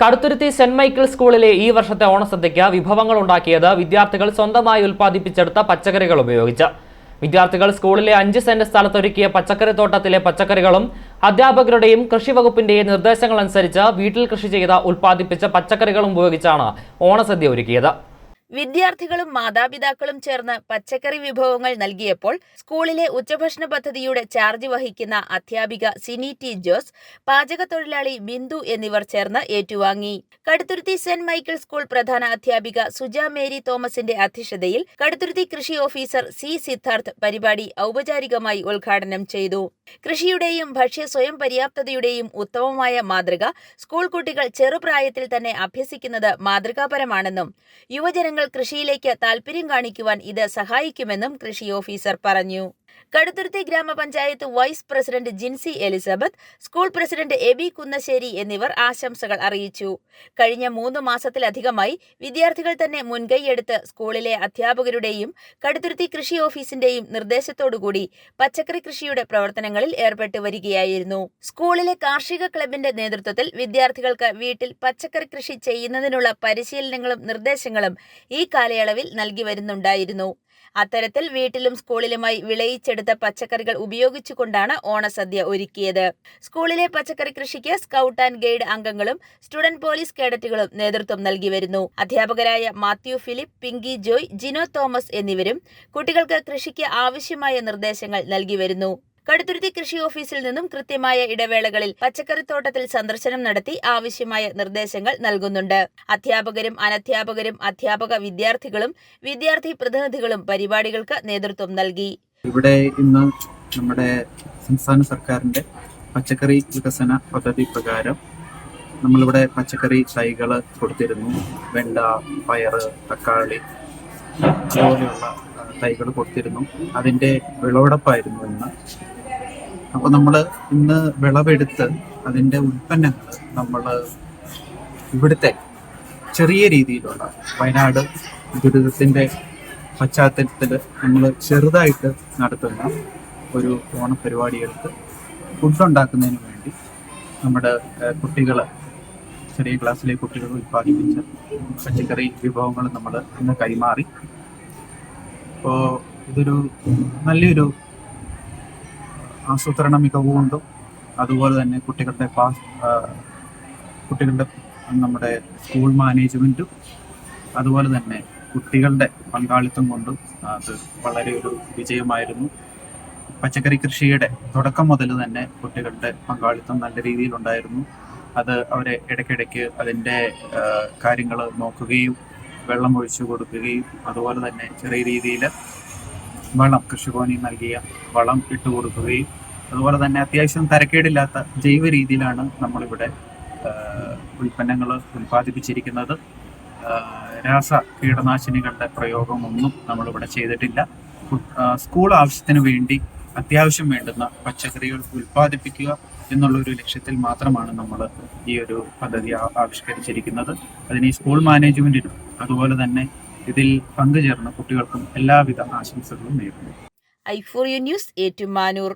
Kaduthuruthy saint Michael സ്കൂളിലെ ഈ വർഷത്തെ ഓണസദ്യയ്ക്ക് വിഭവങ്ങൾ ഉണ്ടാക്കിയത് വിദ്യാർത്ഥികൾ സ്വന്തമായി ഉൽപ്പാദിപ്പിച്ചെടുത്ത പച്ചക്കറികൾ ഉപയോഗിച്ച്. വിദ്യാർത്ഥികൾ സ്കൂളിലെ അഞ്ച് സെന്റ് സ്ഥലത്തൊരുക്കിയ പച്ചക്കറി തോട്ടത്തിലെ പച്ചക്കറികളും അധ്യാപകരുടെയും കൃഷി വകുപ്പിന്റെയും നിർദ്ദേശങ്ങൾ അനുസരിച്ച് വീട്ടിൽ കൃഷി ചെയ്ത ഉൽപ്പാദിപ്പിച്ച പച്ചക്കറികളും ഉപയോഗിച്ചാണ് ഓണസദ്യ ഒരുക്കിയത്. വിദ്യാർത്ഥികളും മാതാപിതാക്കളും ചേർന്ന് പച്ചക്കറി വിഭവങ്ങൾ നൽകിയപ്പോൾ സ്കൂളിലെ ഉച്ചഭക്ഷണ പദ്ധതിയുടെ ചാർജ് വഹിക്കുന്ന അധ്യാപിക സിനി ടി ജോസ് പാചകത്തൊഴിലാളി ബിന്ദു എന്നിവർ ചേർന്ന് ഏറ്റുവാങ്ങി. കടുത്തുരുത്തി സെന്റ് മൈക്കിൾ സ്കൂൾ പ്രധാന അധ്യാപിക സുജ മേരി തോമസിന്റെ അധ്യക്ഷതയിൽ കടുത്തുരുത്തി കൃഷി ഓഫീസർ സി സിദ്ധാർത്ഥ് പരിപാടി ഔപചാരികമായി ഉദ്ഘാടനം ചെയ്തു. കൃഷിയുടെയും ഭക്ഷ്യ സ്വയം പര്യാപ്തതയുടെയും ഉത്തമമായ മാതൃക സ്കൂൾ കുട്ടികൾ ചെറുപ്രായത്തിൽ തന്നെ അഭ്യസിക്കുന്നത് മാതൃകാപരമാണെന്നും യുവജനങ്ങൾ കൃഷിയിലേക്ക് താൽപര്യം കാണിക്കുവാൻ ഇത് സഹായിക്കുമെന്നും കൃഷി ഓഫീസർ പറഞ്ഞു കടുത്തുരുത്തി ഗ്രാമപഞ്ചായത്ത് vice president Jincy Elizabeth school president Aby Kunnassery എന്നിവർ ആശംസകൾ അറിയിച്ചു. കഴിഞ്ഞ മൂന്ന് മാസത്തിലധികമായി വിദ്യാർത്ഥികൾ തന്നെ മുൻകൈയെടുത്ത് സ്കൂളിലെ അധ്യാപകരുടെയും കടുത്തുരുത്തി കൃഷി ഓഫീസിന്റെയും നിർദ്ദേശത്തോടുകൂടി പച്ചക്കറി കൃഷിയുടെ പ്രവർത്തനങ്ങളിൽ ഏർപ്പെട്ടു വരികയായിരുന്നു. സ്കൂളിലെ കാർഷിക ക്ലബിന്റെ നേതൃത്വത്തിൽ വിദ്യാർത്ഥികൾക്ക് വീട്ടിൽ പച്ചക്കറി കൃഷി ചെയ്യുന്നതിനുള്ള പരിശീലനങ്ങളും നിർദ്ദേശങ്ങളും ഈ കാലയളവിൽ നൽകി വരുന്നുണ്ടായിരുന്നു. അത്തരത്തിൽ വീട്ടിലും സ്കൂളിലുമായി വിളയിച്ചെടുത്ത പച്ചക്കറികൾ ഉപയോഗിച്ചുകൊണ്ടാണ് ഓണസദ്യ ഒരുക്കിയത്. സ്കൂളിലെ പച്ചക്കറി കൃഷിക്ക് സ്കൗട്ട് ആൻഡ് ഗൈഡ് അംഗങ്ങളും സ്റ്റുഡന്റ് പോലീസ് കേഡറ്റുകളും നേതൃത്വം നൽകി വരുന്നു. അധ്യാപകരായ മാത്യു ഫിലിപ്പ് പിങ്കി ജോയ് ജിനോ തോമസ് എന്നിവരും കുട്ടികൾക്ക് കൃഷിക്ക് ആവശ്യമായ നിർദ്ദേശങ്ങൾ നൽകി വരുന്നു. കടുത്തുരുത്തി കൃഷി ഓഫീസിൽ നിന്നും കൃത്യമായ ഇടവേളകളിൽ പച്ചക്കറിത്തോട്ടത്തിൽ സന്ദർശനം നടത്തി ആവശ്യമായ നിർദ്ദേശങ്ങൾ നൽകുന്നുണ്ട്. അധ്യാപകരും അനധ്യാപകരും അധ്യാപക വിദ്യാർത്ഥികളും വിദ്യാർത്ഥി പ്രതിനിധികളും പരിപാടികൾക്ക് നേതൃത്വം നൽകി. ഇവിടെ ഇന്ന് നമ്മുടെ സംസ്ഥാന സർക്കാരിന്റെ പച്ചക്കറി വികസന പദ്ധതി പ്രകാരം നമ്മളിവിടെ പച്ചക്കറി തൈകൾ കൊടുത്തിരുന്നു. വെണ്ട പയറ് തക്കാളി അതുപോലെയുള്ള തൈകൾ കൊടുത്തിരുന്നു. അതിന്റെ വിളവെടുപ്പായിരുന്നു ഇന്ന്. അപ്പോൾ നമ്മൾ ഇന്ന് വിളവെടുത്ത് അതിന്റെ ഉൽപ്പന്നങ്ങൾ നമ്മൾ ഇവിടുത്തെ ചെറിയ രീതിയിലുള്ള വയനാട് ദുരിതത്തിന്റെ പശ്ചാത്തലത്തിൽ നമ്മൾ ചെറുതായിട്ട് നടത്തുന്ന ഒരു ഓണ ഓണപരിപാടികൾക്ക് ഫുഡ് ഉണ്ടാക്കുന്നതിന് വേണ്ടി നമ്മുടെ കുട്ടികൾ ചെറിയ ക്ലാസ്സിലെ കുട്ടികൾ ഉൽപ്പാദിപ്പിച്ച പച്ചക്കറി വിഭവങ്ങൾ നമ്മൾ ഇന്ന് കൈമാറി. അപ്പോൾ ഇതൊരു നല്ലൊരു ആസൂത്രണ മികവ് കൊണ്ടും അതുപോലെ തന്നെ കുട്ടികളുടെ പാസ് കുട്ടികളുടെ നമ്മുടെ സ്കൂൾ മാനേജ്മെന്റും അതുപോലെ തന്നെ കുട്ടികളുടെ പങ്കാളിത്തം കൊണ്ടും അത് വളരെ ഒരു വിജയമായിരുന്നു. പച്ചക്കറി കൃഷിയുടെ തുടക്കം മുതൽ തന്നെ കുട്ടികളുടെ പങ്കാളിത്തം നല്ല രീതിയിലുണ്ടായിരുന്നു അത് അവരെ ഇടയ്ക്കിടയ്ക്ക് അതിന്റെ കാര്യങ്ങൾ നോക്കുകയും വെള്ളം ഒഴിച്ചു കൊടുക്കുകയും അതുപോലെ തന്നെ ചെറിയ രീതിയിൽ വളം കൃഷിഭവനിൽ നൽകിയ വളം ഇട്ട് കൊടുക്കുകയും അതുപോലെ തന്നെ അത്യാവശ്യം തരക്കേടില്ലാത്ത ജൈവ രീതിയിലാണ് നമ്മളിവിടെ ഉൽപ്പന്നങ്ങൾ ഉൽപ്പാദിപ്പിച്ചിരിക്കുന്നത്. രാസ കീടനാശിനികളുടെ പ്രയോഗമൊന്നും നമ്മളിവിടെ ചെയ്തിട്ടില്ല. സ്കൂൾ ആവശ്യത്തിന് വേണ്ടി അത്യാവശ്യം വേണ്ടുന്ന പച്ചക്കറികൾ ഉൽപ്പാദിപ്പിക്കുക എന്നുള്ള ഒരു ലക്ഷ്യത്തിൽ മാത്രമാണ് നമ്മൾ ഈ ഒരു പദ്ധതി ആവിഷ്കരിച്ചിരിക്കുന്നത്. അതിന് സ്കൂൾ മാനേജ്മെന്റിനും അതുപോലെ തന്നെ ഇതിൽ പങ്കുചേർന്ന കുട്ടികൾക്കും എല്ലാവിധ ആശംസകളും നേരുന്നു. U news Ettumanoor.